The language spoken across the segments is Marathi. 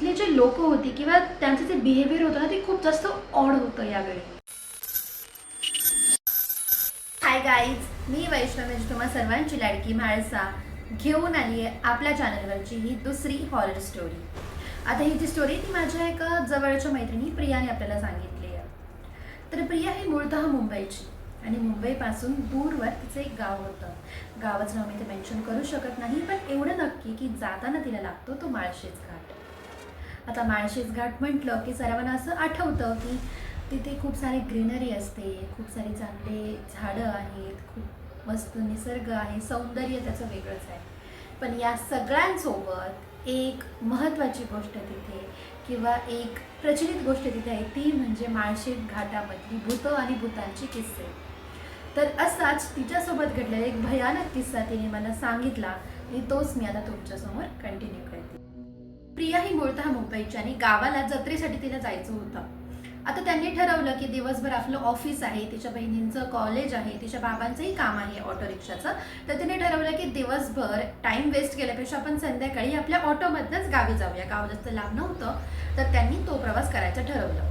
तिथले जे लोक होती किंवा त्यांचं जे बिहेवियर होतं ना ते खूप जास्त ऑड होतं यावेळी. हाय गाईज मी वैष्णव तुम्हाला तुम्हा सर्वांची लाडकी म्हाळसा घेऊन आली आहे आपल्या चॅनलवरची ही दुसरी हॉरर स्टोरी आता ही जी स्टोरी ती माझ्या एका जवळच्या मैत्रिणी प्रियाने आपल्याला सांगितली आहे तर प्रिया ही मूळतः मुंबईची आणि मुंबईपासून दूरवर तिचं एक गाव होतं. गावाचं नाव मी ते मेन्शन करू शकत नाही पण एवढं नक्की की जाताना तिला लागतो तो माळशेच घाट आता माळशेज घाट म्हटलं की सर्वांना असं आठवतं की तिथे खूप सारी ग्रीनरी असते खूप सारी चांगले झाडं आहेत खूप मस्त निसर्ग आहे सौंदर्य त्याचं वेगळंच आहे. पण या सगळ्यांसोबत एक महत्त्वाची गोष्ट तिथे किंवा एक प्रचलित गोष्ट तिथे आहे ती म्हणजे माळशेज घाटामधली भूतं आणि भूतांची किस्से. तर असाच तिच्यासोबत घडलेला एक भयानक किस्सा तिने मला सांगितला आणि तोच मी आता तुमच्यासमोर कंटिन्यू करते. प्रिया ही मूळतः मुंबईची आणि गावाला जत्रेसाठी तिला जायचं होतं. आता त्यांनी ठरवलं की दिवसभर आपलं ऑफिस आहे तिच्या बहिणींचं कॉलेज आहे तिच्या बाबांचंही काम आहे ऑटो रिक्षाचं तर तिने ठरवलं की दिवसभर टाईम वेस्ट केल्यापेक्षा आपण संध्याकाळी आपल्या ऑटोमधनंच गावी जाऊया. गाव जास्त लांब नव्हतं तर त्यांनी तो प्रवास करायचं ठरवलं.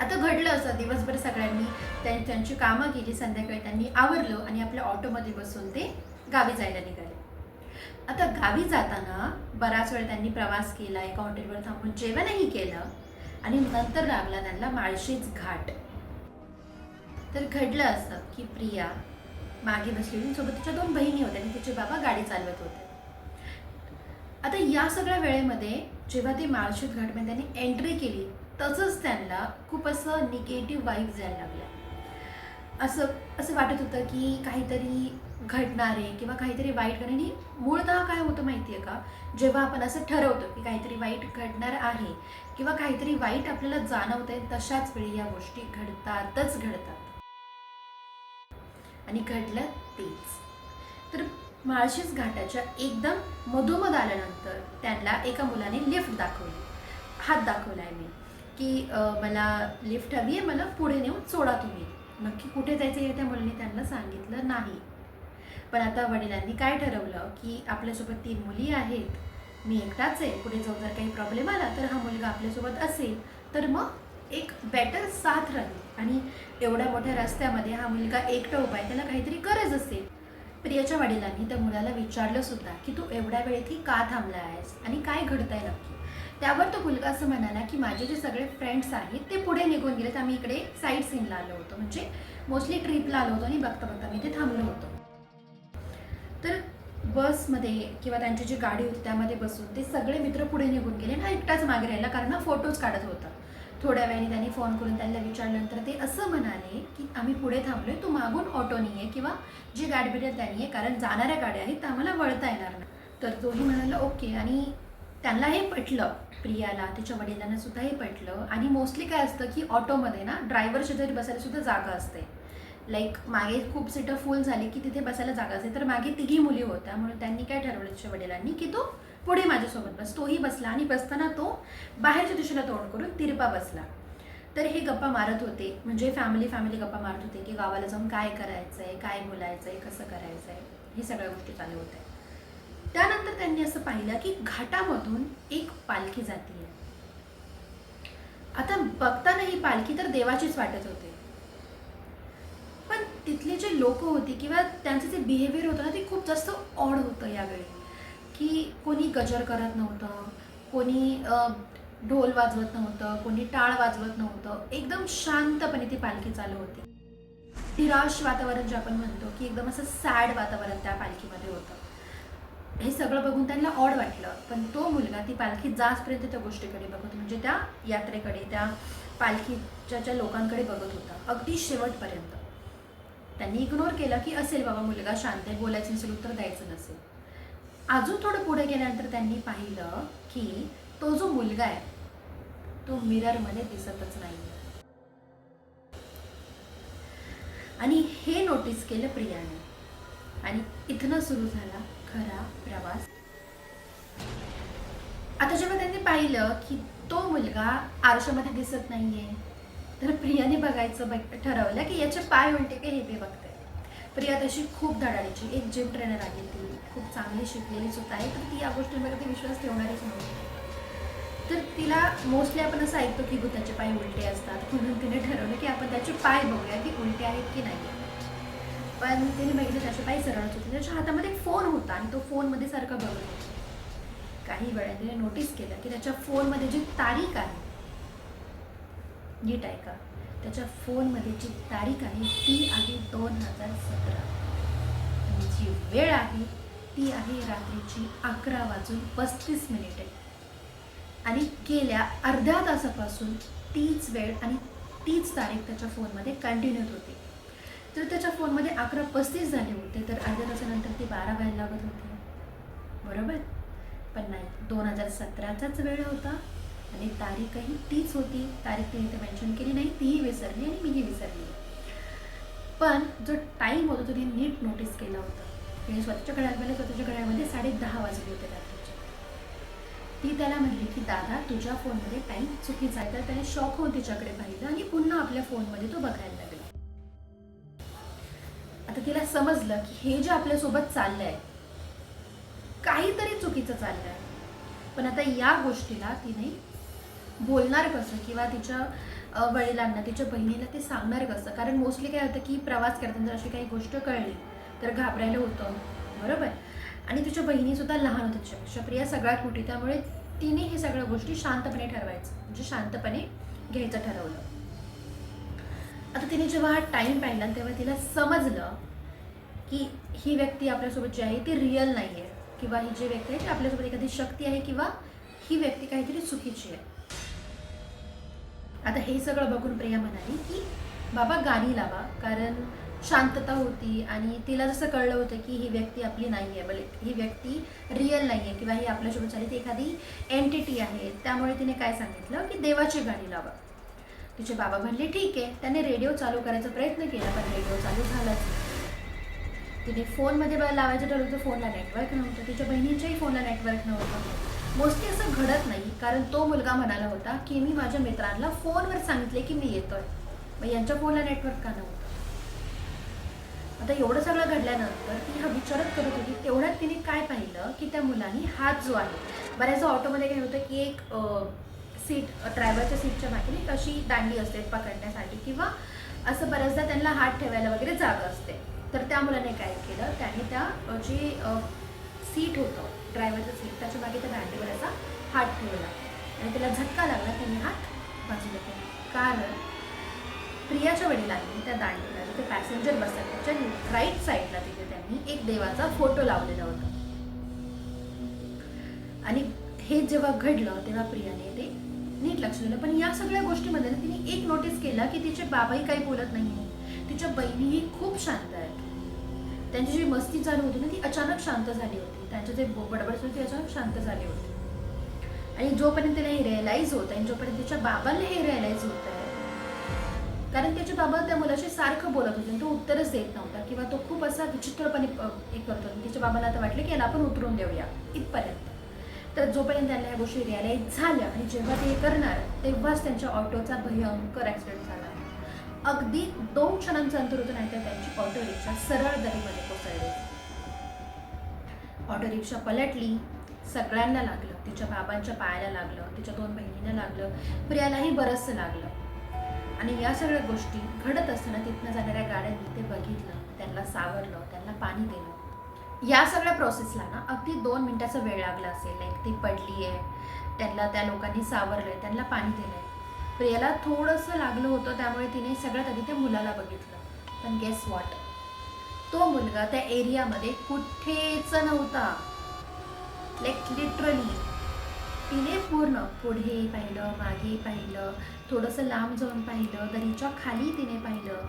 आता घडलं असं दिवसभर सगळ्यांनी त्यां त्यांची कामं केली संध्याकाळी त्यांनी आवरलं आणि आपल्या ऑटोमध्ये बसून ते गावी जायला निघाले. आता गावी जाताना बराच वेळ त्यांनी प्रवास केला एका हॉटेलवर थांबून जेवणही केलं आणि नंतर लागला त्यांना माळशीच घाट. तर घडलं असं की प्रिया मागे बसलेली सोबत तिच्या दोन बहिणी होत्या आणि तिचे बाबा गाडी चालवत होते. आता या सगळ्या वेळेमध्ये जेव्हा ते माळशीत घाटमध्ये त्यांनी एंट्री केली तसंच त्यांना खूप असं निगेटिव्ह वाईफ जायला लागलं असं असं वाटत होतं की काहीतरी घडणार आहे किंवा काहीतरी वाईट घडणार आणि मूळतः काय होतं माहिती आहे का? जेव्हा आपण असं ठरवतो की काहीतरी वाईट घडणार आहे किंवा काहीतरी वाईट आपल्याला जाणवत आहे तशाच वेळी या गोष्टी घडतातच घडतात. आणि घडलं तेच. तर माळशीच घाटाच्या एकदम मधोमध आल्यानंतर त्यांना एका मुलाने लिफ्ट दाखवली. हात दाखवलाय मी की मला लिफ्ट हवी आहे मला पुढे नेऊन सोडा तुम्ही. नक्की कुठे जायचं हे त्या मुलाने त्यांना सांगितलं नाही. पण आता वडिलांनी काय ठरवलं की आपल्यासोबत तीन मुली आहेत मी एकटाच आहे पुढे जाऊन जर काही प्रॉब्लेम आला तर हा मुलगा आपल्यासोबत असेल तर मग एक बेटर साथ राहील आणि एवढ्या मोठ्या रस्त्यामध्ये हा मुलगा एकटा उभा आहे त्याला काहीतरी गरज असेल. प्रियाच्या वडिलांनी त्या मुलाला विचारलं सुद्धा की तू एवढ्या वेळेत ही का थांबला आहेस आणि काय घडतंय नक्की? त्यावर तो मुलगा असं म्हणाला की माझे जे सगळे फ्रेंड्स आहेत ते पुढे निघून गेलेत. आम्ही इकडे साईड सीनला आलो होतो. म्हणजे मोस्टली ट्रिपला आलो होतो आणि बघता बघता मी ते थांबलो होतो. तर बसमध्ये किंवा त्यांची जी गाडी होती त्यामध्ये बसून ते सगळे मित्र पुढे निघून गेले आणि हा एकटाच मागे राहिला कारण हा फोटोज काढत होता. थोड्या वेळाने त्यांनी फोन करून त्यांना विचारल्यानंतर ते असं म्हणाले की आम्ही पुढे थांबलोय तू मागून ऑटोनी आहे किंवा जी गाडी भेटेल त्यांनी आहे कारण जाणाऱ्या गाड्या आहेत त्या आम्हाला वळता येणार नाही. तर तोही म्हणाला ओके. आणि त्यांना हे पटलं प्रियाला तिच्या वडिलांना सुद्धा हे पटलं. आणि मोस्टली काय असतं की ऑटोमध्ये ना ड्रायव्हर शेजारी बसायला सुद्धा जागा असते. लाईक मागे खूप सीटं फुल झाली की तिथे बसायला जागा असेल तर मागे तिघी मुली होत्या. म्हणून त्यांनी काय ठरवलं तिच्या वडिलांनी की तो पुढे माझ्यासोबत बस. तोही बसला आणि बसताना तो बाहेरच्या दिशेला तोंड करून तिरपा बसला. तर हे गप्पा मारत होते. म्हणजे फॅमिली फॅमिली गप्पा मारत होते की गावाला जाऊन काय करायचं आहे काय बोलायचं आहे कसं करायचं आहे हे सगळ्या गोष्टी चालू होत्या. त्यानंतर त्यांनी असं पाहिलं की घाटामधून एक पालखी जाते आता बघताना ही पालखी तर देवाचीच वाटत होते. तिथले जे लोक होती किंवा त्यांचं जे बिहेवियर होतं ना ते खूप जास्त ऑड होतं यावेळी. की कोणी गजर करत नव्हतं कोणी ढोल वाजवत नव्हतं कोणी टाळ वाजवत नव्हतं. एकदम शांतपणे ती पालखी चालू होती. निराश वातावरण जे आपण म्हणतो की एकदम असं सॅड वातावरण त्या पालखीमध्ये होतं. हे सगळं बघून त्यांना ऑड वाटलं. पण तो मुलगा ती पालखी जाचपर्यंत त्या गोष्टीकडे बघत म्हणजे त्या यात्रेकडे त्या पालखीच्या ज्या लोकांकडे बघत होता. अगदी शेवटपर्यंत. त्यांनी इग्नोर केलं की असेल बाबा मुलगा शांत आहे बोलायचं नसेल उत्तर द्यायचं नसेल. अजून थोडं पुढे गेल्यानंतर त्यांनी पाहिलं की तो जो मुलगा आहे तो मिररमध्ये दिसतच नाही आणि हे नोटीस केलं प्रियाने. आणि इथनं सुरू झाला खरा प्रवास. आता जेव्हा त्यांनी पाहिलं की तो मुलगा आरशामध्ये दिसत नाहीये तर प्रियाने बघायचं बघ ठरवलं की याचे पाय उलटे की हे ते बघते प्रिया तशी खूप धडाडीची एक जिम ट्रेनर आहे ती खूप चांगली शिकलेली सुद्धा आहे तर ती या गोष्टींवर कधी विश्वास ठेवणारीच नव्हती तर तिला मोस्टली आपण असं ऐकतो की भूताचे पाय उलटे असतात म्हणून तिने ठरवलं की आपण त्याचे पाय बघूया की उलटे आहेत की नाही. पण तिने बघितलं त्याचे पाय सरळच होते त्याच्या हातामध्ये एक फोन होता आणि तो फोनमध्ये सारखा बघत होता. काही वेळा तिने नोटीस केलं की त्याच्या फोनमध्ये जी तारीख आहे नीट ऐका. त्याच्या फोनमध्ये जी तारीख आहे ती आहे दोन हजार सतरा. आणि जी वेळ आहे ती आहे रात्रीची अकरा वाजून पस्तीस मिनिटे. आणि गेल्या अर्ध्या तासापासून तीच वेळ आणि तीच तारीख त्याच्या फोनमध्ये कंटिन्यू होती. तर त्याच्या फोनमध्ये अकरा पस्तीस झाले होते तर अर्ध्या तासानंतर ते बारा व्हायला लागत होते. बरोबर? पण नाही दोन हजार सतराचाच वेळ होता. आणि तारीखही तीच होती. तारीख तिने इथे मेन्शन केली नाही. तीही विसरली आणि मीही विसरली. पण जो टाईम होता तो तिने नीट नोटीस केला होता. तिने स्वतःच्या घड्याळमध्ये स्वतःच्या घड्याळमध्ये साडे दहा वाजले होते रात्रीचे. ती त्याला म्हणली की दादा तुझ्या फोनमध्ये टाईम चुकीचा आहे. तर त्याने शॉक होऊन तिच्याकडे पाहिलं आणि पुन्हा आपल्या फोनमध्ये तो बघायला लागला. आता तिला समजलं की हे जे आपल्यासोबत चाललंय काहीतरी चुकीचं चाललंय. पण आता या गोष्टीला तिने बोलणार कसं? किंवा तिच्या वडिलांना तिच्या बहिणीला ते सांगणार कसं? कारण मोस्टली काय होतं की प्रवास करताना जर अशी काही गोष्ट कळली तर घाबरायला होतं. बरोबर? आणि तिच्या बहिणीसुद्धा लहान होत्या. तिच्यापेक्षा सगळ्यात मोठी त्यामुळे तिने हे सगळ्या गोष्टी शांतपणे ठरवायचं. म्हणजे शांतपणे घ्यायचं ठरवलं. आता तिने जेव्हा हा टाईम पाहिला तेव्हा तिला समजलं की ही व्यक्ती आपल्यासोबत जी आहे ती रिअल नाही आहे किंवा ही जी व्यक्ती आहे ती आपल्यासोबत एखादी शक्ती आहे किंवा ही व्यक्ती काहीतरी चुकीची आहे. आता हे सगळं बघून प्रिया म्हणाली की बाबा गाणी लावा. कारण शांतता होती आणि तिला जसं कळलं होतं की ही व्यक्ती आपली नाही आहे बले ही व्यक्ती रिअल नाही आहे किंवा ही आपल्यासोबत चालली ती एखादी एंटिटी आहे. त्यामुळे तिने काय सांगितलं? की देवाची गाणी लावा. तिचे बाबा म्हणले ठीक आहे. त्याने रेडिओ चालू करायचा प्रयत्न केला पण रेडिओ चालू झालाच तिने फोनमध्ये लावायचं ठरवलं तर फोनला नेटवर्क नव्हतं. तिच्या बहिणीच्याही फोनला नेटवर्क नव्हतं. मोस्टली असं घडत नाही कारण तो मुलगा म्हणाला होता की मी माझ्या मित्रांना फोनवर सांगितले की मी येतोय. मग यांच्या फोनला नेटवर्क का नव्हतं? आता एवढं सगळं घडल्यानंतर ती हा विचारच करत होती तेवढ्यात तिने काय पाहिलं की त्या मुलाने हात जो आहे बऱ्याचदा ऑटोमध्ये काय होतं की एक सीट ड्रायव्हरच्या सीटच्या मागे एक अशी दांडी असते पकडण्यासाठी किंवा असं बऱ्याचदा त्यांना हात ठेवायला वगैरे जागा असते. तर त्या मुलाने काय केलं त्याने त्या जे सीट होतं ड्रायव्हरचं सीट त्याच्यामागे त्या दांडीवर असा हात ठेवला. आणि त्याला झटका लागला त्यांनी हात बाजूला केला. कारण प्रियाच्या वडिलांनी त्या दांडीला जिथे पॅसेंजर बसतात त्याच्या राईट साईडला तिथे त्यांनी एक देवाचा फोटो लावलेला होता. आणि हे जेव्हा घडलं तेव्हा प्रियाने ते नीट लक्ष दिलं. पण या सगळ्या गोष्टीमध्ये ना तिने एक नोटीस केला की तिचे बाबाही काही बोलत नाही तिच्या बहिणीही खूप शांत आहेत. त्यांची जी मस्ती चालू होती ना ती अचानक शांत झाली होती. त्यांचे जे बडबड सुरू होती, शांत झाली होती. आणि जोपर्यंत तिला हे रिअलाईज होत आहे आणि जोपर्यंत तिच्या बाबांना हे रिअलाईज होत आहे कारण त्याचे बाबा त्या मुलाशी सारखं बोलत होते तो उत्तरच देत नव्हता किंवा तो खूप असा विचित्रपणे एक हे करतो आणि तिच्या बाबाला आता वाटलं की याला आपण उतरून देऊया इथपर्यंत. तर जोपर्यंत त्यांना या गोष्टी रिअलाईज झाल्या आणि जेव्हा ते करणार तेव्हाच त्यांच्या ऑटोचा भयंकर ॲक्सिडेंट झाला. अगदी दोन क्षणांचं अंतर होतं नाही तर त्यांची ऑटो रिक्षा सरळ दरीमध्ये ऑटो रिक्षा पलटली सगळ्यांना लागलं तिच्या बाबांच्या पायाला लागलं तिच्या दोन बहिणींना लागलं प्रियालाही बरंचसं लागलं. आणि या सगळ्या गोष्टी घडत असताना तिथनं जाणाऱ्या गाड्यांनी ते बघितलं त्यांना सावरलं त्यांना पाणी दिलं. या सगळ्या प्रोसेसला ना अगदी दोन मिनटाचा वेळ लागला असेल लाईक ती पडली आहे त्यांना त्या लोकांनी सावरलंय त्यांना पाणी दिलंय. प्रियाला थोडंसं लागलं होतं त्यामुळे तिने सगळ्यात आधी त्या मुलाला बघितलं. पण गेस वॉट तो मुलगा त्या एरियामध्ये कुठेच नव्हता. लाईक लिटरली तिने पूर्ण पुढे पाहिलं मागे पाहिलं थोडंसं लांब जाऊन पाहिलं दरीच्या खाली तिने पाहिलं.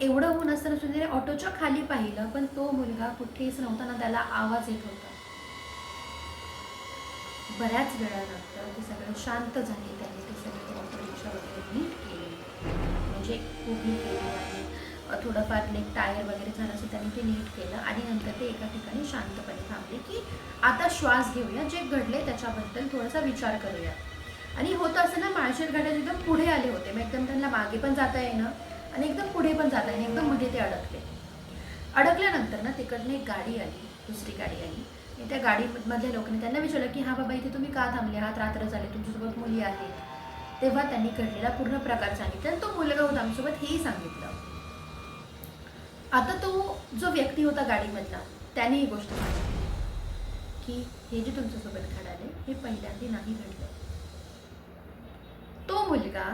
एवढं होऊन असताना सुद्धा तिने ऑटोच्या खाली पाहिलं पण तो मुलगा कुठेच नव्हता ना त्याला आवाज येत होता. बऱ्याच वेळानंतर ते सगळं शांत झाले त्याने ते सगळे ऑटो रिक्षा वगैरे नीट केले. म्हणजे उभी केली थोडंफार एक टायर वगैरे झालं असं त्यांनी ते नीट केलं आणि नंतर ते एका ठिकाणी शांतपणे थांबले की आता श्वास घेऊया जे घडले त्याच्याबद्दल थोडासा विचार करूया. आणि होतं असं ना माळशेर घाटात एकदम पुढे आले होते. मग एकदम त्यांना मागे पण जाता येणं आणि एकदम पुढे पण जाता येणं एकदम मध्ये ते अडकले. अडकल्यानंतर ना तिकडनं एक गाडी आली दुसरी गाडी आली. त्या गाडीमधल्या लोकांनी त्यांना विचारलं की हा बाबा इथे तुम्ही का थांबले? हात रात्र झाले तुमच्यासोबत मुली आहेत. तेव्हा त्यांनी घडलेला पूर्ण प्रकार सांगितला आणि तो मुलगा होता आमच्यासोबत हेही सांगितलं. आता तो जो व्यक्ती होता गाडीमधला त्याने ही गोष्ट सांगितली की हे जे तुमच्यासोबत घडाले हे पहिल्यांदा नाही घडलं. तो मुलगा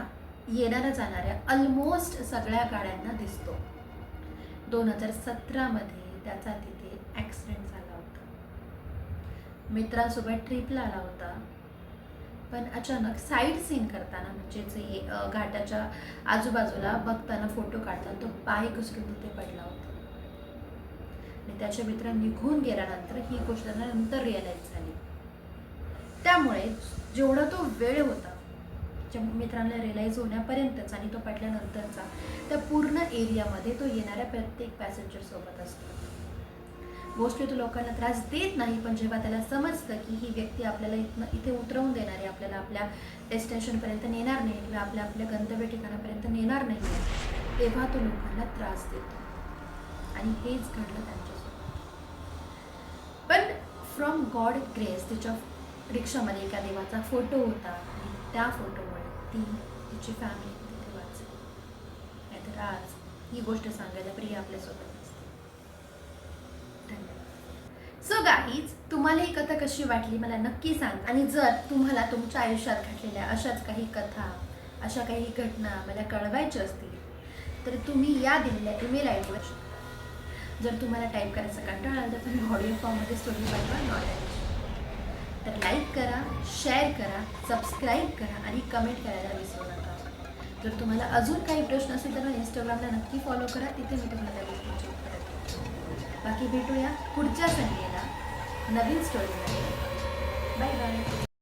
येणाऱ्या जाणाऱ्या ऑलमोस्ट सगळ्या गाड्यांना दिसतो. दोन हजार सतरामध्ये त्याचा तिथे ॲक्सिडेंट झाला होता. मित्रांसोबत ट्रिपला आला होता. पण अचानक साईड सीन करताना म्हणजे जे घाटाच्या आजूबाजूला बघताना फोटो काढताना तो पाय घसरून तिथे पडला होता. आणि त्याच्या मित्र निघून गेल्यानंतर ही गोष्ट त्यांना नंतर रिअलाईज झाली. त्यामुळे जेवढा तो वेळ होता त्या मित्रांना रिअलाईज होण्यापर्यंतच आणि तो पडल्यानंतरचा त्या पूर्ण एरियामध्ये तो येणाऱ्या प्रत्येक पॅसेंजरसोबत असतो. गोष्टी तो लोकांना त्रास देत नाही पण जेव्हा त्याला समजतं की ही व्यक्ती आपल्याला इथनं इथे उतरवून देणार आहे आपल्याला आपल्या डेस्टिनेशनपर्यंत नेणार नाही किंवा आपल्या आपल्या गंतव्य ठिकाणापर्यंत नेणार नाही तेव्हा तो लोकांना त्रास देतो. आणि हेच घडलं त्यांच्यासोबत. पण फ्रॉम गॉड ग्रेस तिच्या रिक्षामध्ये एका देवाचा फोटो होता आणि त्या फोटोमुळे ती तिची फॅमिली तिथे वाचली. नाहीतर आज ही गोष्ट सांगायला प्रिया आपल्यासोबत. सो गाईज तुम्हाला ही कथा कशी वाटली मला नक्की सांग. आणि जर तुम्हाला तुमच्या आयुष्यात घडलेल्या अशाच काही कथा अशा काही घटना मला कळवायच्या असतील तर तुम्ही या दिलेल्या ईमेल आय डीवर जर तुम्हाला टाईप करायचा कंटाळा आला तर तुम्ही ऑडिओ फॉर्ममध्ये स्टोरी पाठवा नॉलेज तर लाईक करा शेअर करा सबस्क्राईब करा आणि कमेंट करायला विसरू नका. जर तुम्हाला अजून काही प्रश्न असेल तर इंस्टाग्रामला नक्की फॉलो करा. तिथे मी तुम्हाला त्या गोष्टी बाकी भेटूया पुढच्या संडेला नवीन स्टोरीमध्ये बाय बाय